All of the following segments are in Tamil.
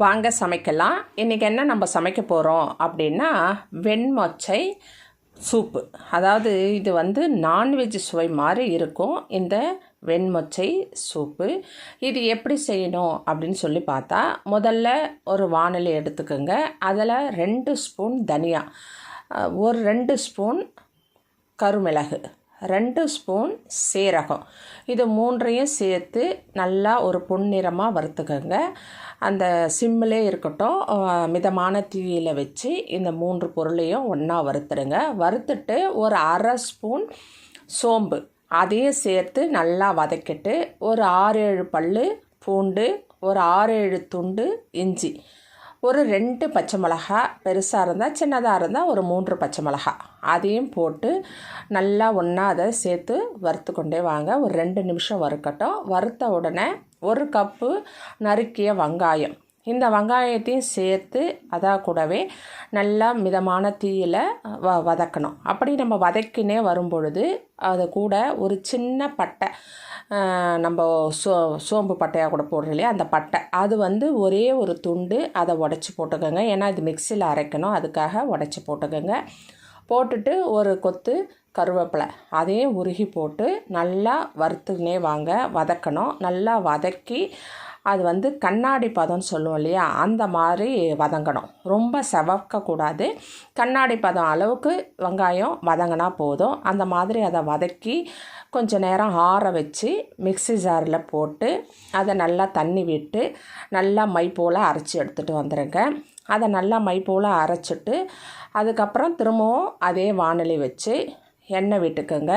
வாங்க சமைக்கலாம். இன்றைக்கி என்ன நம்ம சமைக்க போகிறோம் அப்படின்னா வெண்மொச்சை சூப்பு. அதாவது இது வந்து நான்வெஜ் சுவை மாதிரி இருக்கும். இந்த வெண்மொச்சை சூப்பு. இது எப்படி செய்யணும் அப்படின்னு சொல்லி பார்த்தா முதல்ல ஒரு வானிலை எடுத்துக்கோங்க. அதில் ரெண்டு ஸ்பூன் தனியா ஒரு ரெண்டு ஸ்பூன் கருமிளகு. ரெண்டு ஸ்பூன் சீரகம். இது மூன்றையும் சேர்த்து நல்லா ஒரு பொன்னிறமாக வறுத்துக்கோங்க. அந்த சிம்மிலே இருக்கட்டும் மிதமான தீயில் வச்சு இந்த மூன்று பொருளையும் ஒன்றா வறுத்துடுங்க. வறுத்துட்டு ஒரு அரை ஸ்பூன் சோம்பு. அதையும் சேர்த்து நல்லா வதக்கிட்டு ஒரு ஆறு ஏழு பல் பூண்டு ஒரு ஆறு ஏழு துண்டு இஞ்சி. ஒரு ரெண்டு பச்சை மிளகா பெருசாக இருந்தால் சின்னதாக இருந்தால் ஒரு மூன்று பச்சை மிளகா. அதையும் போட்டு நல்லா ஒன்றா அதை சேர்த்து வறுத்து கொண்டே வாங்க. ஒரு ரெண்டு நிமிஷம் வறுக்கட்டும். வறுத்த உடனே ஒரு கப்பு நறுக்கிய வெங்காயம். இந்த வெங்காயத்தையும் சேர்த்து அதாக கூடவே நல்லா மிதமான தீயில் வ வதக்கணும். அப்படி நம்ம வதக்கினே வரும்பொழுது அது கூட ஒரு சின்ன பட்டை நம்ம சோ சோம்பு பட்டையாக கூட போடுறோம் இல்லையா? அந்த பட்டை. அது வந்து ஒரே ஒரு துண்டு அதை உடச்சி போட்டுக்கோங்க. ஏன்னா இது மிக்சியில் அரைக்கணும். அதுக்காக உடச்சி போட்டுக்கோங்க. போட்டுட்டு ஒரு கொத்து கருவேப்பிலை. அதையும் உருகி போட்டு நல்லா வறுத்துனே வாங்க வதக்கணும். நல்லா வதக்கி அது வந்து கண்ணாடி பதம்னு சொல்லுவோம் இல்லையா? அந்த மாதிரி வதங்கணும். ரொம்ப செவக்கக்கூடாது. கண்ணாடி பதம் அளவுக்கு வெங்காயம் வதங்கினா போதும். அந்த மாதிரி அதை வதக்கி கொஞ்சம் நேரம் ஆற வச்சு மிக்சி ஜாரில் போட்டு அதை நல்லா தண்ணி விட்டு நல்லா மை போல் அரைச்சி எடுத்துகிட்டு வந்துடுங்க அதை நல்லா மை போல் அரைச்சிட்டு அதுக்கப்புறம் திரும்பவும் அதே வானொலி வச்சு எண்ணெய் விட்டுக்கோங்க.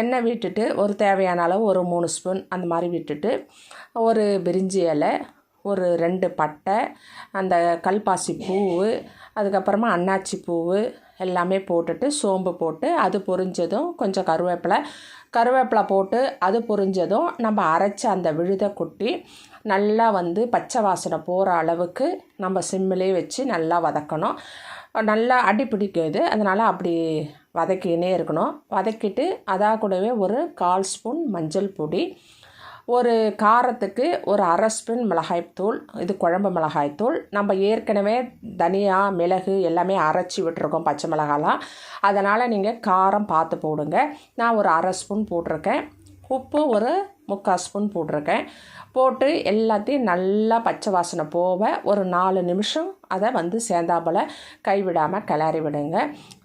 எண்ணெய் விட்டுட்டு ஒரு தேவையான அளவு ஒரு மூணு ஸ்பூன் அந்த மாதிரி விட்டுட்டு ஒரு பிரிஞ்சி இலை ஒரு ரெண்டு பட்டை அந்த கல்பாசி பூவு அதுக்கப்புறமா அன்னாச்சி பூவு எல்லாமே போட்டுட்டு சோம்பு போட்டு அது பொரிஞ்சதும் கொஞ்சம் கருவேப்பிலை. கருவேப்பிலை போட்டு அது பொரிஞ்சதும் நம்ம அரைச்ச அந்த விழுதை கொட்டி நல்லா வந்து பச்சை வாசனை போகிற அளவுக்கு நம்ம சிம்மிலே வச்சு நல்லா வதக்கணும். நல்லா அடி பிடிக்குது. அதனால் அப்படி வதக்கினே இருக்கணும். வதக்கிட்டு அதாக கூடவே ஒரு கால் ஸ்பூன் மஞ்சள் பொடி ஒரு காரத்துக்கு ஒரு அரை ஸ்பூன் மிளகாய்த்தூள் இது குழம்பு மிளகாய்த்தூள் நம்ம ஏற்கனவே தனியாக மிளகு எல்லாமே அரைச்சி விட்டுருக்கோம் பச்சை மிளகாலாம். அதனால் நீங்கள் காரம் பார்த்து போடுங்க. நான் ஒரு அரை ஸ்பூன் போட்டிருக்கேன். உப்பு ஒரு முக்கால் ஸ்பூன் போட்டிருக்கேன். போட்டு எல்லாத்தையும் நல்லா பச்சை வாசனை போக ஒரு நாலு நிமிஷம் அதை வந்து சேர்ந்தாப்பில் கைவிடாமல் கிளறி விடுங்க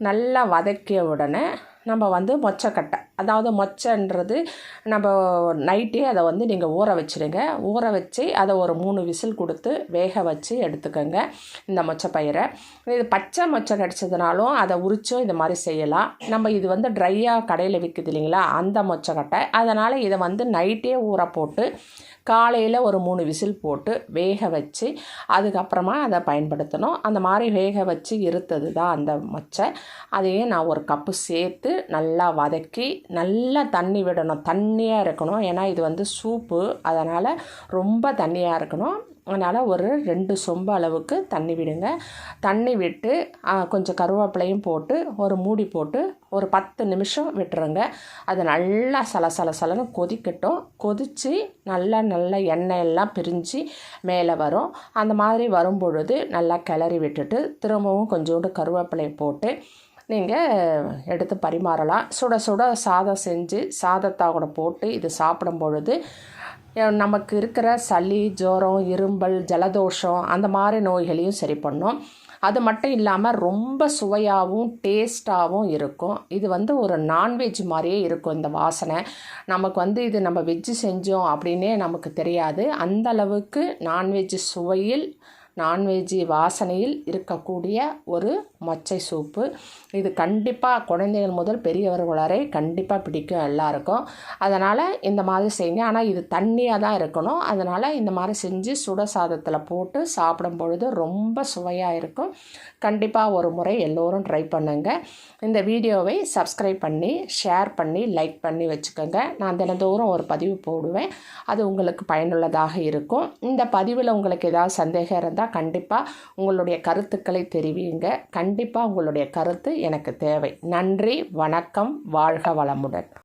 நல்லா வதக்கிய உடனே நம்ம வந்து மொச்சக்கட்டை அதாவது மொச்சன்றது நம்ம நைட்டே அதை வந்து நீங்கள் ஊற வச்சுடுங்க ஊற வச்சு அதை ஒரு மூணு விசில் கொடுத்து வேக வச்சு எடுத்துக்கோங்க இந்த மொச்சப்பயிரை. இது பச்சை மொச்சை கிடச்சதுனாலும் அதை உரிச்சும் இது மாதிரி செய்யலாம். நம்ம இது வந்து ட்ரையாக கடையில் விற்குது இல்லைங்களா? அந்த மொச்சக்கட்டை. அதனால் இதை வந்து நைட்டே ஊற போட்டு காலையில் ஒரு மூணு விசில் போட்டு வேக வச்சு அதுக்கப்புறமா அதை பயன்படுத்தணும். அந்த மாதிரி வேக வச்சு இருத்தது தான் அந்த மொச்சை. அதையும் நான் ஒரு கப்பு சேர்த்து நல்லா வதக்கி நல்லா தண்ணி விடணும் தண்ணியாக இருக்கணும். ஏன்னா இது வந்து சூப்பு. அதனால் ரொம்ப தண்ணியாக இருக்கணும். அதனால் ஒரு ரெண்டு சொம்பு அளவுக்கு தண்ணி விடுங்க. தண்ணி விட்டு கொஞ்சம் கருவேப்பிலையும் போட்டு ஒரு மூடி போட்டு ஒரு பத்து நிமிஷம் விட்டுருங்க. அது நல்லா சல சல சலன்னு கொதிக்கட்டும். கொதித்து நல்லா நல்லா எண்ணெய் எல்லாம் பிரிஞ்சு மேலே வரும். அந்த மாதிரி வரும் பொழுது நல்லா கிளறி விட்டுட்டு திரும்பவும் கொஞ்சோண்டு கருவேப்பிலையை போட்டு நீங்கள் எடுத்து பரிமாறலாம். சுட சுட சாதம் செஞ்சு சாதத்தை கூட போட்டு இது சாப்பிடும் பொழுது நமக்கு இருக்கிற சளி ஜோரம் இரும்பல் ஜலதோஷம் அந்த மாதிரி நோய்களையும் சரி பண்ணும். அது மட்டும் இல்லாமல் ரொம்ப சுவையாகவும் டேஸ்ட்டாகவும் இருக்கும். இது வந்து ஒரு நான்வெஜ் மாதிரியே இருக்கும் இந்த வாசனை. நமக்கு வந்து இது நம்ம வெஜ்ஜு செஞ்சோம் அப்படின்னே நமக்கு தெரியாது. அந்த அளவுக்கு நான்வெஜ் சுவையில் நான்வெஜ்ஜி வாசனையில் இருக்கக்கூடிய ஒரு மொச்சை சூப்பு. இது கண்டிப்பாக குழந்தைகள் முதல் பெரியவர்கள் வரை கண்டிப்பாக பிடிக்கும் எல்லாருக்கும். அதனால் இந்த மாதிரி செய்யுங்க. ஆனால் இது தண்ணியாக தான் இருக்கணும். அதனால் இந்த மாதிரி செஞ்சு சுட சாதத்தில் போட்டு சாப்பிடும் பொழுது ரொம்ப சுவையாக இருக்கும். கண்டிப்பாக ஒரு முறை எல்லோரும் ட்ரை பண்ணுங்கள் இந்த வீடியோவை சப்ஸ்கிரைப் பண்ணி ஷேர் பண்ணி லைக் பண்ணி வச்சுக்கோங்க. நான் தினந்தோறும் ஒரு பதிவு போடுவேன். அது உங்களுக்கு பயனுள்ளதாக இருக்கும். இந்த பதிவில் உங்களுக்கு ஏதாவது சந்தேகம் இருந்தால் இருந்தால் கண்டிப்பாக உங்களுடைய கருத்துக்களை தெரிவிங்க. கண்டிப்பாக உங்களுடைய கருத்து எனக்கு தேவை. நன்றி வணக்கம் வாழ்க வளமுடன்.